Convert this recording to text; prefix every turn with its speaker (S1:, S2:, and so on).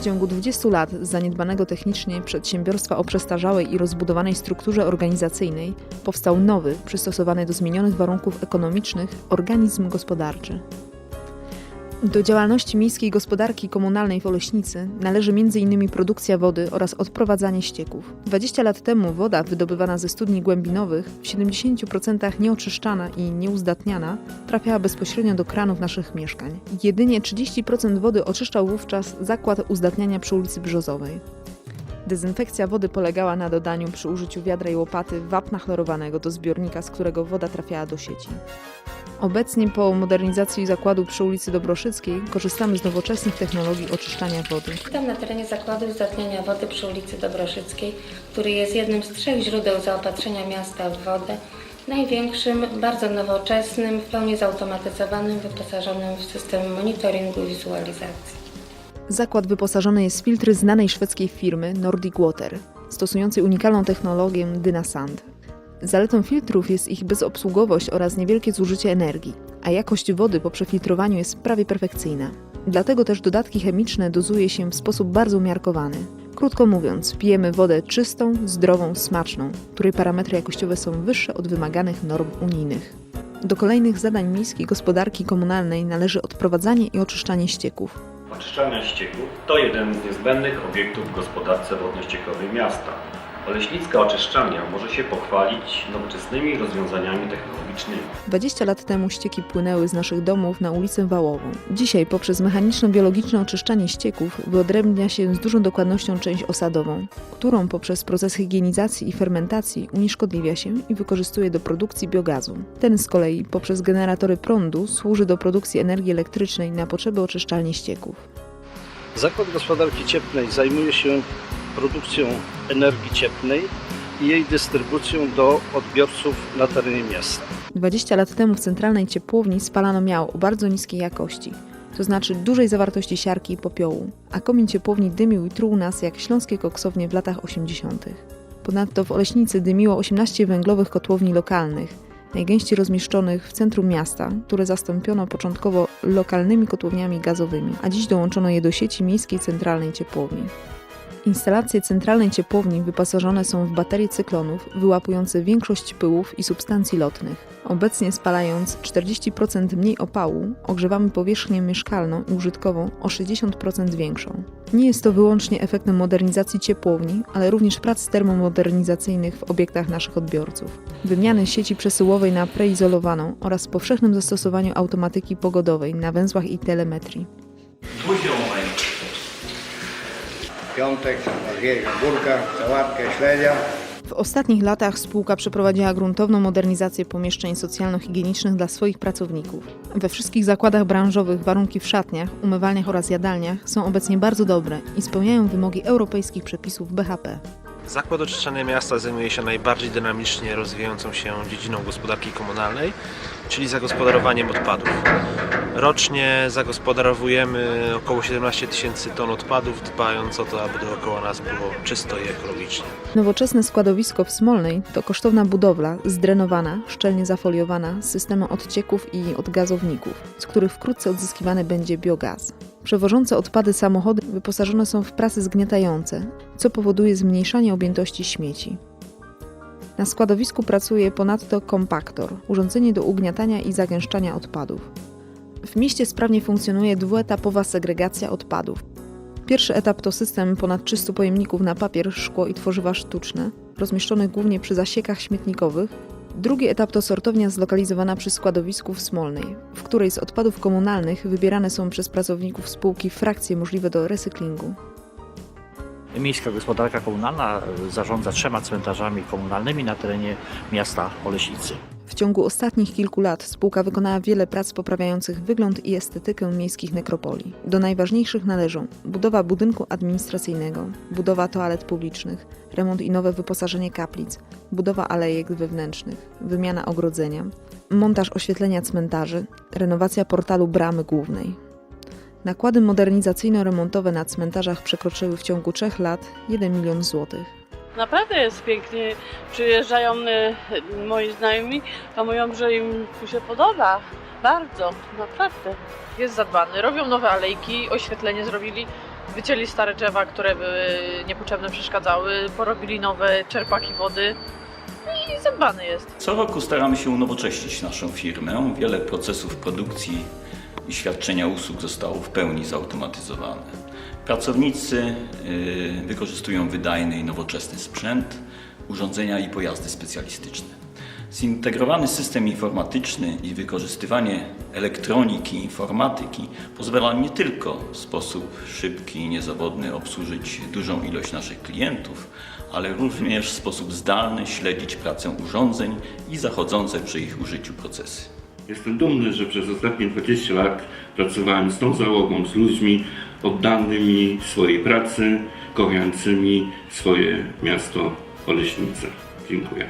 S1: W ciągu 20 lat zaniedbanego technicznie przedsiębiorstwa o przestarzałej i rozbudowanej strukturze organizacyjnej powstał nowy, przystosowany do zmienionych warunków ekonomicznych organizm gospodarczy. Do działalności miejskiej gospodarki komunalnej w Oleśnicy należy m.in. produkcja wody oraz odprowadzanie ścieków. 20 lat temu woda wydobywana ze studni głębinowych, w 70% nieoczyszczana i nieuzdatniana, trafiała bezpośrednio do kranów naszych mieszkań. Jedynie 30% wody oczyszczał wówczas zakład uzdatniania przy ulicy Brzozowej. Dezynfekcja wody polegała na dodaniu przy użyciu wiadra i łopaty wapna chlorowanego do zbiornika, z którego woda trafiała do sieci. Obecnie po modernizacji zakładu przy ulicy Dobroszyckiej korzystamy z nowoczesnych technologii oczyszczania wody.
S2: Witam na terenie zakładu uzdatniania wody przy ulicy Dobroszyckiej, który jest jednym z trzech źródeł zaopatrzenia miasta w wodę. Największym, bardzo nowoczesnym, w pełni zautomatyzowanym, wyposażonym w system monitoringu i wizualizacji.
S1: Zakład wyposażony jest w filtry znanej szwedzkiej firmy Nordic Water, stosującej unikalną technologię Dynasand. Zaletą filtrów jest ich bezobsługowość oraz niewielkie zużycie energii, a jakość wody po przefiltrowaniu jest prawie perfekcyjna. Dlatego też dodatki chemiczne dozuje się w sposób bardzo umiarkowany. Krótko mówiąc, pijemy wodę czystą, zdrową, smaczną, której parametry jakościowe są wyższe od wymaganych norm unijnych. Do kolejnych zadań miejskiej gospodarki komunalnej należy odprowadzanie i oczyszczanie ścieków.
S3: Oczyszczalnia ścieków to jeden z niezbędnych obiektów w gospodarce wodno-ściekowej miasta. Oleśnicka oczyszczalnia może się pochwalić nowoczesnymi rozwiązaniami technologicznymi.
S1: 20 lat temu ścieki płynęły z naszych domów na ulicę Wałową. Dzisiaj poprzez mechaniczno-biologiczne oczyszczanie ścieków wyodrębnia się z dużą dokładnością część osadową, którą poprzez proces higienizacji i fermentacji unieszkodliwia się i wykorzystuje do produkcji biogazu. Ten z kolei poprzez generatory prądu służy do produkcji energii elektrycznej na potrzeby oczyszczalni ścieków.
S4: Zakład Gospodarki Cieplnej zajmuje się produkcją energii cieplnej i jej dystrybucją do odbiorców na terenie miasta.
S1: 20 lat temu w centralnej ciepłowni spalano miał o bardzo niskiej jakości, to znaczy dużej zawartości siarki i popiołu, a komin ciepłowni dymił i truł nas jak śląskie koksownie w latach 80. Ponadto w Oleśnicy dymiło 18 węglowych kotłowni lokalnych, najgęściej rozmieszczonych w centrum miasta, które zastąpiono początkowo lokalnymi kotłowniami gazowymi, a dziś dołączono je do sieci miejskiej centralnej ciepłowni. Instalacje centralnej ciepłowni wyposażone są w baterie cyklonów wyłapujące większość pyłów i substancji lotnych. Obecnie spalając 40% mniej opału, ogrzewamy powierzchnię mieszkalną i użytkową o 60% większą. Nie jest to wyłącznie efektem modernizacji ciepłowni, ale również prac termomodernizacyjnych w obiektach naszych odbiorców. Wymiany sieci przesyłowej na preizolowaną oraz powszechnym zastosowaniu automatyki pogodowej na węzłach i telemetrii.
S5: Piątek, zjeżdżam górka, sałatkę, śledzia.
S1: W ostatnich latach spółka przeprowadziła gruntowną modernizację pomieszczeń socjalno-higienicznych dla swoich pracowników. We wszystkich zakładach branżowych warunki w szatniach, umywalniach oraz jadalniach są obecnie bardzo dobre i spełniają wymogi europejskich przepisów BHP.
S6: Zakład Oczyszczania Miasta zajmuje się najbardziej dynamicznie rozwijającą się dziedziną gospodarki komunalnej, czyli zagospodarowaniem odpadów. Rocznie zagospodarowujemy około 17 tysięcy ton odpadów, dbając o to, aby dookoła nas było czysto i ekologicznie.
S1: Nowoczesne składowisko w Smolnej to kosztowna budowla, zdrenowana, szczelnie zafoliowana, z systemem odcieków i odgazowników, z których wkrótce odzyskiwany będzie biogaz. Przewożące odpady samochody wyposażone są w prasy zgniatające, co powoduje zmniejszanie objętości śmieci. Na składowisku pracuje ponadto kompaktor, urządzenie do ugniatania i zagęszczania odpadów. W mieście sprawnie funkcjonuje dwuetapowa segregacja odpadów. Pierwszy etap to system ponad 300 pojemników na papier, szkło i tworzywa sztuczne, rozmieszczonych głównie przy zasiekach śmietnikowych. Drugi etap to sortownia zlokalizowana przy składowisku w Smolnej, w której z odpadów komunalnych wybierane są przez pracowników spółki frakcje możliwe do recyklingu.
S7: Miejska Gospodarka Komunalna zarządza trzema cmentarzami komunalnymi na terenie miasta Oleśnicy.
S1: W ciągu ostatnich kilku lat spółka wykonała wiele prac poprawiających wygląd i estetykę miejskich nekropolii. Do najważniejszych należą budowa budynku administracyjnego, budowa toalet publicznych, remont i nowe wyposażenie kaplic, budowa alejek wewnętrznych, wymiana ogrodzenia, montaż oświetlenia cmentarzy, renowacja portalu bramy głównej. Nakłady modernizacyjno-remontowe na cmentarzach przekroczyły w ciągu trzech lat 1 milion złotych.
S8: Naprawdę jest pięknie. Przyjeżdżają e, moi znajomi, to mówią, że im tu się podoba. Bardzo, naprawdę.
S9: jest zadbany. Robią nowe alejki, oświetlenie zrobili. wycięli stare drzewa, które były niepotrzebne, przeszkadzały, porobili nowe czerpaki wody i zadbany jest.
S10: Co roku staramy się unowocześnić naszą firmę. Wiele procesów produkcji i świadczenia usług zostało w pełni zautomatyzowane. Pracownicy y, wykorzystują wydajny i nowoczesny sprzęt, urządzenia i pojazdy specjalistyczne. Zintegrowany system informatyczny i wykorzystywanie elektroniki, informatyki pozwala nie tylko w sposób szybki i niezawodny obsłużyć dużą ilość naszych klientów, ale również w sposób zdalny śledzić pracę urządzeń i zachodzące przy ich użyciu procesy.
S11: Jestem dumny, że przez ostatnie 20 lat pracowałem z tą załogą, z ludźmi oddanymi swojej pracy, kochającymi swoje miasto Oleśnice. Dziękuję.